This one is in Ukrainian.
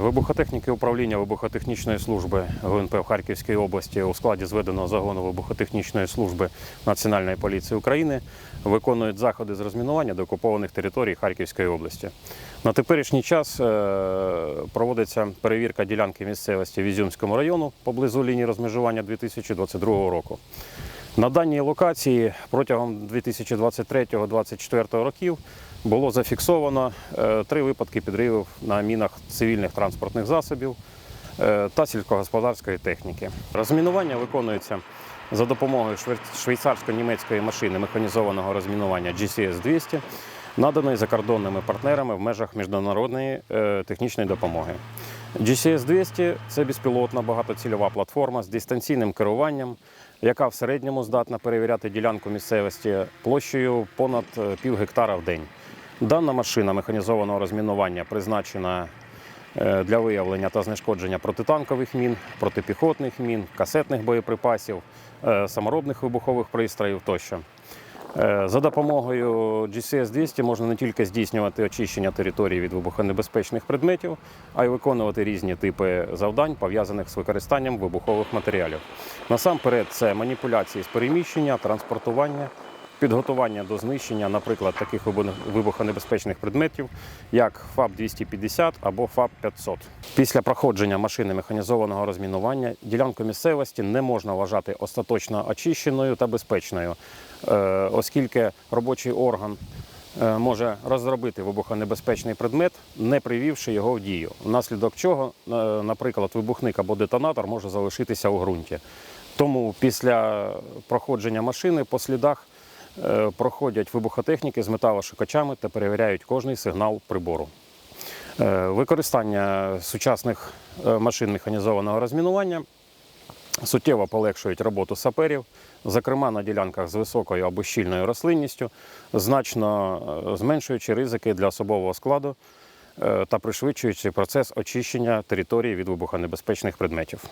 Вибухотехніки управління вибухотехнічної служби ГУНП в Харківській області у складі зведеного загону вибухотехнічної служби Національної поліції України виконують заходи з розмінування деокупованих територій Харківської області. На теперішній час е, проводиться перевірка ділянки місцевості в Ізюмському району поблизу лінії розмежування 2022 року. На даній локації протягом 2023-2024 років було зафіксовано е, три випадки підривів на мінах цивільних транспортних засобів е, та сільськогосподарської техніки. Розмінування виконується за допомогою швейц- швейцарсько-німецької машини механізованого розмінування GCS-200, наданої закордонними партнерами в межах міжнародної е, технічної допомоги. GCS-200 – це безпілотна багатоцільова платформа з дистанційним керуванням, яка в середньому здатна перевіряти ділянку місцевості площею понад е, пів гектара в день. Дана машина механізованого розмінування призначена е, для виявлення та знешкодження протитанкових мін, протипіхотних мін, касетних боєприпасів, е, саморобних вибухових пристроїв тощо. Е, За допомогою GCS-200 можна не тільки здійснювати очищення території від вибухонебезпечних предметів, а й виконувати різні типи завдань, пов'язаних з використанням вибухових матеріалів. Насамперед, це маніпуляції з переміщення, транспортування, підготування до знищення, наприклад, таких вибухонебезпечних предметів, як ФАП-250 або ФАП-500. Після проходження машини механізованого розмінування ділянку місцевості не можна вважати остаточно очищеною та безпечною, е, оскільки робочий орган е, може розробити вибухонебезпечний предмет, не привівши його в дію, внаслідок чого, е, наприклад, вибухник або детонатор може залишитися у ґрунті. Тому після проходження машини по слідах проходять вибухотехніки з металошукачами та перевіряють кожний сигнал прибору. Е, Використання сучасних е, машин механізованого розмінування суттєво полегшують роботу саперів, зокрема на ділянках з високою або щільною рослинністю, значно е, зменшуючи ризики для особового складу е, та пришвидшуючи процес очищення території від вибухонебезпечних предметів.